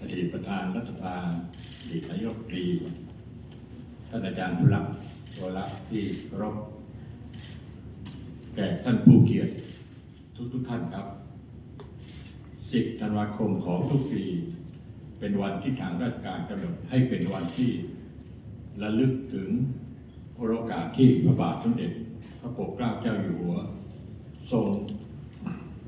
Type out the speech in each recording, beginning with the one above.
อดีตประธานรัฐสภาอดีตนายกรีท่านอาจารย์ผู้รับตัวรับที่รพแก่ท่านผู้เกียรติทุกทุกท่านครับ 10 ธันวาคมของทุกปี เป็นวันที่ทางราชการกำหนดให้เป็นวันที่ระลึกถึงโอกาสที่พระบาทสมเด็จพระปกเกล้าเจ้าอยู่หัว ทรง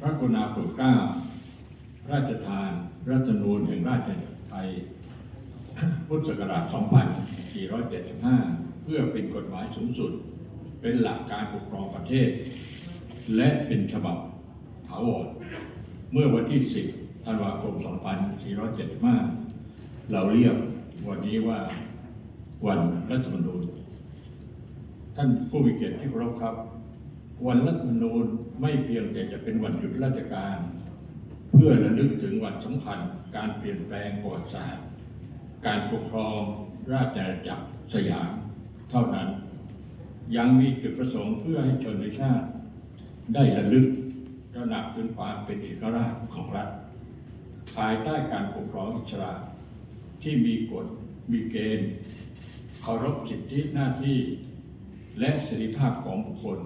พระกรุณาโปรดเกล้าพระราชทาน รัฐธรรมนูญแห่งราชอาณาจักรไทย พุทธศักราช 2475 เพื่อเป็นกฎหมายสูงสุด เป็นหลักการปกครองประเทศ และเป็นฉบับถาวร เมื่อวันที่ 10 ธันวาคม 2475 เราเรียกวันนี้ว่าวันรัฐธรรมนูญ ท่านผู้มีเกียรติที่เคารพครับ วันรัฐธรรมนูญไม่เพียงแต่จะเป็นวันหยุดราชการ พื่อระลึกถึงวันสำคัญการเปลี่ยนแปลงประวัติศาสตร์ การปกครองราชอาณาจักรสยาม เท่านั้น ยังมีจุดประสงค์เพื่อให้ชนชาติ ได้ระลึกระหนักถึงความเป็นเอกราชของรัฐ ภายใต้การปกครองอิสระที่มีกฎมีเกณฑ์เคารพสิทธิหน้าที่ และเสรีภาพของบุคคล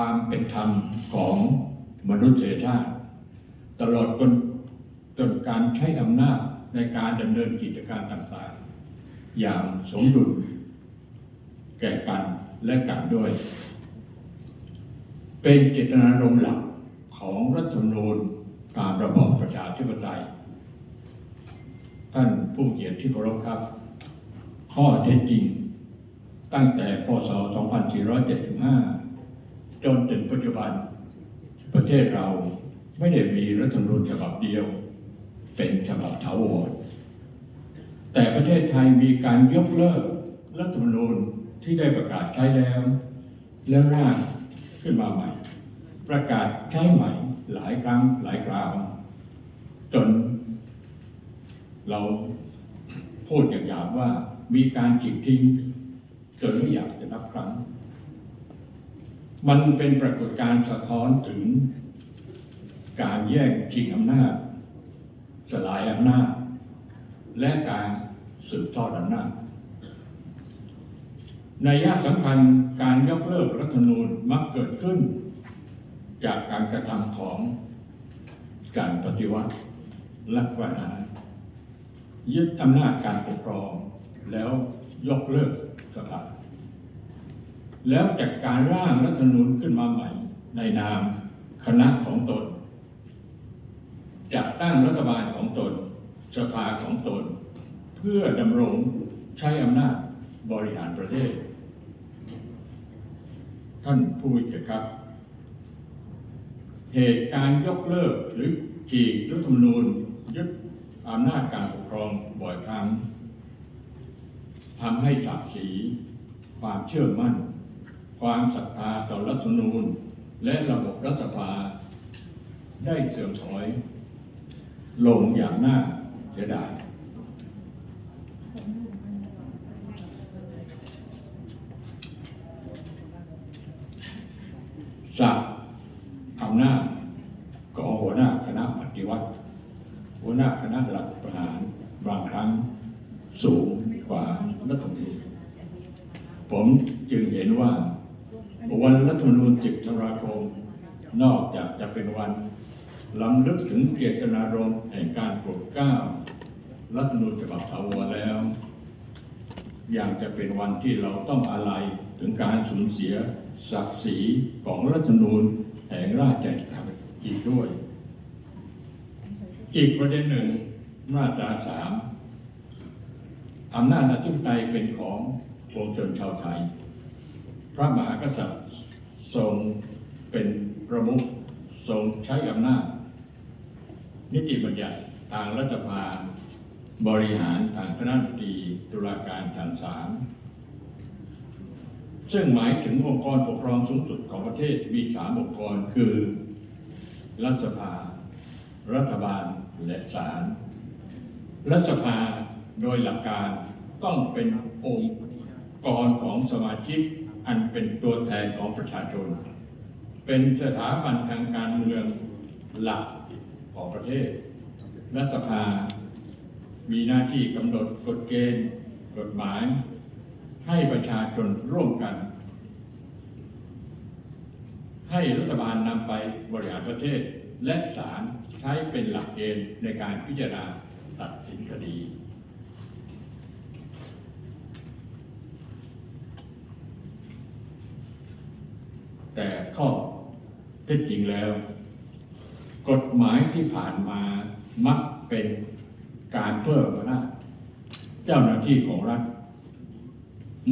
ความเป็นธรรมของมนุษยชาติตลอดจนจนการใช้อำนาจในการดำเนินกิจการต่างๆ อย่างสมดุลแก่กันและกันด้วย เป็นเจตนารมณ์หลักของรัฐธรรมนูญตามระบอบประชาธิปไตย ท่านผู้เกียรติที่เคารพครับ ข้อเท็จจริงตั้งแต่พศ 2475 จนถึงปัจจุบัน ประเทศเราไม่ได้มีรัฐธรรมนูญฉบับเดียว เป็นฉบับถาวรแต่ประเทศไทยมีการยกเลิกรัฐธรรมนูญที่ได้ประกาศใช้แล้ว แล้วร่างขึ้นมาใหม่ ประกาศใช้ใหม่หลายครั้งหลายคราว จน เราพูดอย่างหยาบว่ามีการจิกทิ้งจนไม่อยากจะนับครั้ง มันเป็นปรากฏการณ์สะท้อนถึงการแย่งชิงอำนาจ สลายอำนาจ และการสืบทอดอำนาจในยะสำคัญการยกเลิกรัฐธรรมนูญมักเกิดขึ้น จากการกระทำของการปฏิวัติรัฐประหารยึดอำนาจการปกครอง แล้วยกเลิกสภา แล้วจัดการร่างรัฐธรรมนูญขึ้นมาใหม่ ในนามคณะของตน จัดตั้งรัฐบาลของตน สภาของตน เพื่อดำรงใช้อำนาจบริหารประเทศ ท่านผู้มีเกียรครับ เหตุการณ์ยกเลิกหรือฉีกรัฐธรรมนูญยึดอำนาจการปกครองบ่อยครั้งทำให้ศักดิ์ศรีความเชื่อมั่น ความศรัทธาต่อรัฐธรรมนูญ และระบบรัฐสภาได้เสื่อมถอย ลงอย่างน่าเสียดาย สักอำนาจของหัวหน้าคณะปฏิวัติ หัวหน้าคณะหลักประหารบางครั้งสูงกว่ารัฐธรรมนูญผมจึงเห็นว่า วันรัฐธรรมนูญ10ธันวาคม นอกจากจะเป็นวันล้ำลึกถึงเจตนารมณ์แห่งการโปรดเกล้ารัฐธรรมนูญฉบับถาวรแล้วยังจะเป็นวันที่เราต้องอาลัยถึงการสูญเสียศักดิ์ศรีของรัฐธรรมนูญแห่งราชอาณาจักรอีกด้วย อีกประเด็นหนึ่งมาตราสามอำนาจอธิปไตยเป็นของปวงชนชาวไทย พระมหากษัตริย์ทรงเป็น ประมุขทรงใช้อำนาจ นิติบัญญัติทางรัฐสภาบริหารทางคณะรัฐมนตรีตุลาการทางศาลซึ่งหมายถึงองค์กรปกครองสูงสุดของประเทศมีสามองค์กรคือ รัฐสภา รัฐบาลและศาลรัฐสภาโดยหลักการต้องเป็นองค์กรของสมาชิกอันเป็นตัวแทนของประชาชน เป็นสถาบันทางการเมืองหลักของประเทศ รัฐสภา มีหน้าที่กำหนดกฎเกณฑ์ กฎหมาย ให้ประชาชนร่วมกัน ให้รัฐบาลนำไปบริหารประเทศ และศาลใช้เป็นหลักเกณฑ์ในการพิจารณาตัดสินคดี แต่ข้อ ท็จจริงแล้ว กฎหมายที่ผ่านมามักเป็นการเพิ่มอำนาจเจ้าหน้าที่ของรัฐ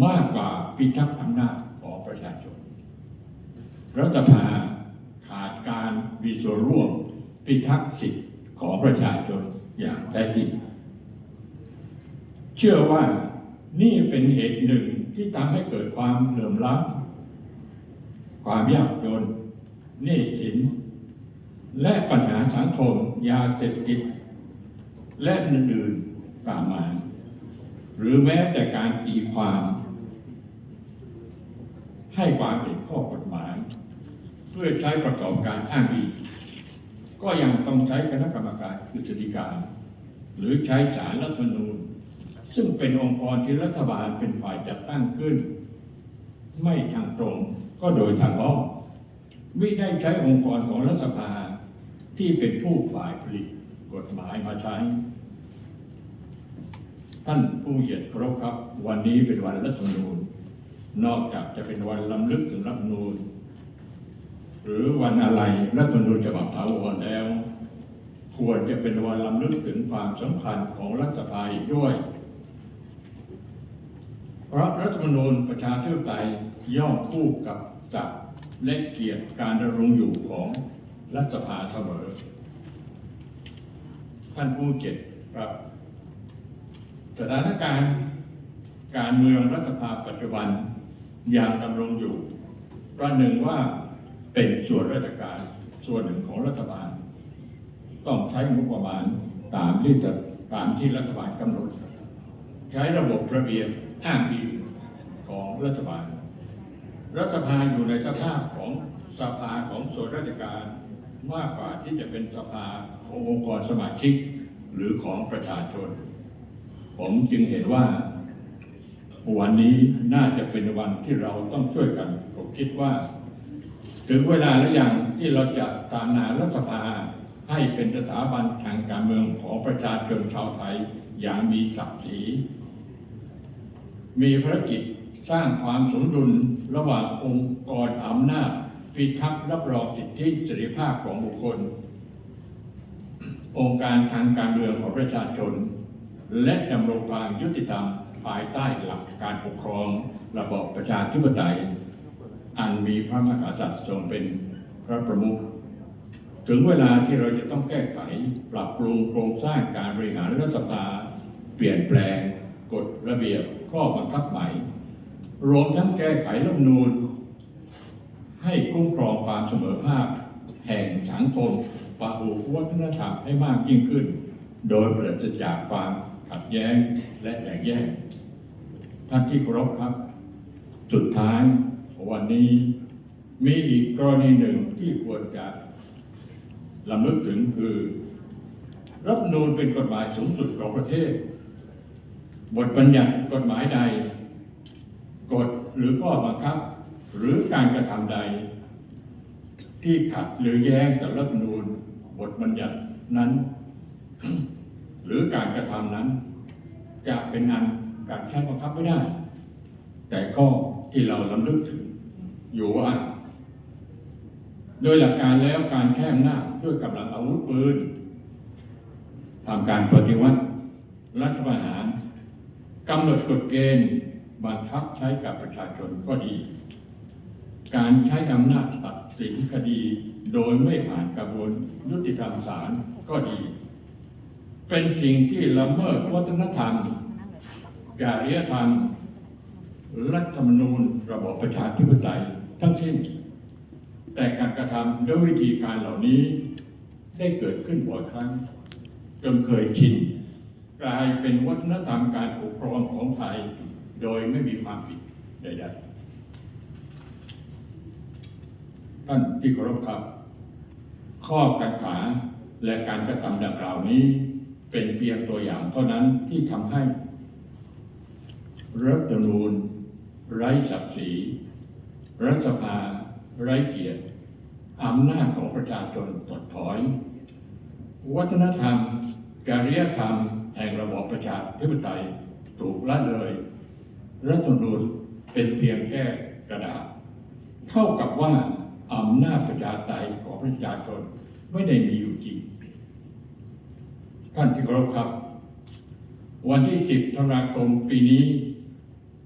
มากกว่าพิทักษ์อำนาจของประชาชน รัฐสภาขาดการมีส่วนร่วมพิทักษ์สิทธิของประชาชนอย่างแท้จริง เชื่อว่านี่เป็นเหตุหนึ่งที่ทำให้เกิดความเหลื่อมล้ำความยากจน หนี้สิน และปัญหาสังคม ยาเสพติด และอื่นๆตามมา หรือแม้แต่การตีความ ให้ความเห็นข้อกฎหมาย เพื่อใช้ประกอบการอ้างอิงก็ยังต้องใช้คณะกรรมการกฤษฎีกาหรือใช้ศาลรัฐธรรมนูญ ซึ่งเป็นองค์กรที่รัฐบาลเป็นฝ่ายจัดตั้งขึ้น ไม่ทางตรงก็โดยทางอ้อม ไม่ได้ใช้องค์กรของรัฐสภาที่เป็นผู้ฝ่ายผลิตกฎหมายมาใช้ ท่านผู้เหยียดครพครับ วันนี้เป็นวันรัฐธรรมนูญ นอกจากจะเป็นวันล้ำลึกถึงรัฐธรรมนูญ หรือวันอะไรรัฐธรรมนูญฉบับถาวรแล้ว ควรจะเป็นวันล้ำลึกถึงความสำคัญของรัฐสภาอีกด้วย เพราะรัฐธรรมนูญประชาธิปไตยย่อมคู่กับจักร และเกียรติการดำรงอยู่ของรัฐสภาเสมอ ท่านผู้เจ็ดครับ สถานการณ์การเมืองรัฐสภาปัจจุบันยังดำรงอยู่ประหนึ่งว่าเป็นส่วนราชการส่วนหนึ่งของรัฐบาล ต้องใช้งบประมาณตามที่ตามที่รัฐบาลกำหนด ใช้ระบบระเบียบอ้างอิงของรัฐบาล รัฐสภาอยู่ในสภาพของสภาของส่วนราชการมากกว่าที่จะเป็นสภาขององค์กรสมาชิกหรือของประชาชน ผมจึงเห็นว่า วันนี้น่าจะเป็นวันที่เราต้องช่วยกัน ผมคิดว่า ถึงเวลาแล้วยังที่เราจะตามนารัฐสภาให้เป็นสถาบันทางการเมืองของประชาชนชาวไทยอย่างมีศักดิ์ศรีมีภารกิจ สร้างความสมดุลระหว่างองค์กรอำนาจพิทักษ์รับรองสิทธิเสรีภาพของบุคคล องค์การทางการเมืองของประชาชน และดำรงความยุติธรรมภายใต้หลักการปกครองระบอบประชาธิปไตย อันมีพระมหากษัตริย์ทรงเป็นพระประมุขถึงเวลาที่เราจะต้องแก้ไขปรับปรุงโครงสร้างการบริหารรัฐสภาเปลี่ยนแปลงกฎระเบียบข้อบังคับใหม่ รวมทั้งแก้ไขรัฐมนูญให้คุ้มครองความเสมอภาค แห่งสังคมปะหูวัฒนธรรมให้มากยิ่งขึ้น โดยปราศจากความขัดแย้งและแตกแยกท่านที่เคารพครับ สุดท้ายวันนี้มีอีกกรณีหนึ่งที่ควรจะลำลึกถึงคือ รัฐธรรมนูญเป็นกฎหมายสูงสุดของประเทศ บทบัญญัติกฎหมายใด กฎหรือข้อบังคับ หรือการกระทำใด ที่ขัดหรือแย้งต่อรัฐธรรมนูญบทบัญญัตินั้น หรือการกระทำนั้น จะเป็นงานการใช้บังคับไม่ได้ แต่ข้อที่เราลำลึกถึงอยู่ว่า โดยหลักการแล้วการแค่อำนาจด้วยกำลังอาวุธปืนทำการปฏิวัติรัฐประหารกำหนดกฎเกณฑ์ บังคับใช้กับประชาชนก็ดี การใช้อำนาจตัดสินคดีโดยไม่ผ่านกระบวนยุติธรรมศาลก็ดี เป็นสิ่งที่ละเมิดวัฒนธรรม จริยธรรม รัฐธรรมนูญระบอบประชาธิปไตยทั้งสิ้น แต่การกระทำด้วยวิธีการเหล่านี้ ได้เกิดขึ้นบ่อยครั้ง จนเคยชินกลายเป็นวัฒนธรรมการปกครองของไทย โดยไม่มีความผิดใดๆ ท่านที่เคารพครับ ข้อกังขาและการกระทำดังกล่าวนี้ เป็นเพียงตัวอย่างเท่านั้นที่ทำให้รัฐธรรมนูญไร้ศักดิ์ศรีรัฐสภาไร้เกียรติอำนาจของประชาชนถดถอย วัฒนธรรม จริยธรรม แห่งระบอบประชาธิปไตยถูกละเลย รัฐธรรมนูญเป็นเพียงแค่กระดาษ เท่ากับว่าอำนาจประชาธิปไตยของประชาชนไม่ได้มีอยู่จริง ท่านที่เคารพครับ วันที่ 10 ธันวาคมปีนี้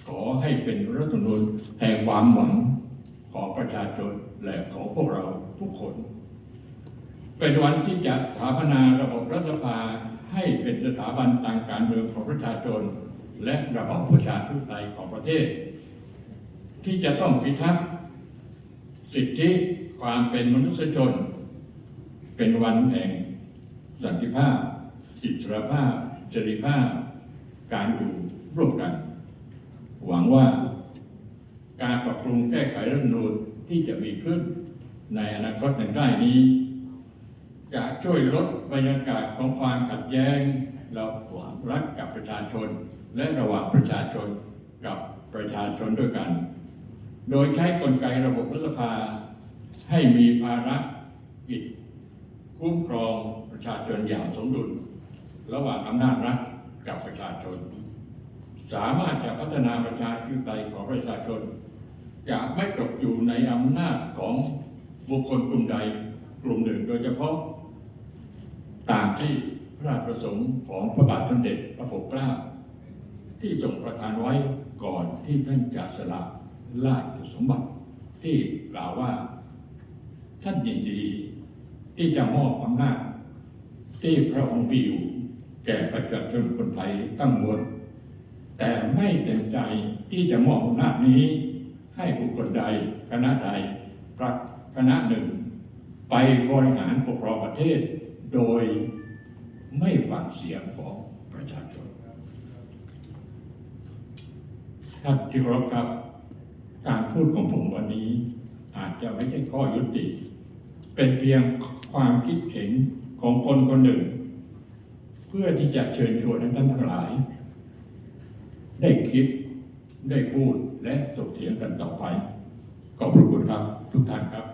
ขอให้เป็นรัฐธรรมนูญแห่งความหวังของประชาชนและของพวกเราทุกคน เป็นวันที่จะสถาปนาระบบรัฐสภาให้เป็นสถาบันทางการเมืองของประชาชน และระบอบประชาธิปไตยของประเทศ ที่จะต้องพิทักษ์สิทธิความเป็นมนุษยชน เป็นวันแห่งสันติภาพอิสรภาพจริภาพ การอยู่ร่วมกัน หวังว่าการปรับปรุงแก้ไขรัฐธรรมนูญที่จะมีขึ้นในอนาคตในใกล้นี้ จะช่วยลดบรรยากาศของความขัดแย้งระหว่างรัฐกับประชาชน และระหว่างประชาชนกับประชาชนด้วยกัน โดยใช้กลไกระบบรัฐสภา ให้มีภาระกิจคุ้มครองประชาชนอย่างสมดุล ระหว่างอำนาจรัฐกับประชาชน สามารถจะพัฒนาประชาธิปไตยของประชาชน จะไม่ตกอยู่ในอำนาจของบุคคลกลุ่มใดกลุ่มหนึ่งโดยเฉพาะตามที่พระราชประสงค์ของพระบาทสมเด็จพระปกเกล้า ที่ทรงประทานไว้ก่อนที่ท่านจะสละราชสมบัติ ที่กล่าวว่าท่านยินดีที่จะมอบอำนาจที่พระองค์มีอยู่แก่ประชาชนคนไทยตั้งมวลแต่ไม่เต็มใจที่จะมอบอำนาจนี้ ให้บุคคลใดคณะใดพระคณะหนึ่ง ไปบริหารปกครองประเทศ โดยไม่ฟังเสียงของประชาชน ท่านที่เคารพครับ การพูดของผมวันนี้ อาจจะไม่ใช่ข้อยุติ เป็นเพียงความคิดเห็นของคนคนหนึ่ง เพื่อที่จะเชิญชวนให้ท่านทั้งหลาย ได้คิดได้พูดและสกเถียงกันต่อไป ขอบพระคุณครับ ทุกท่านครับ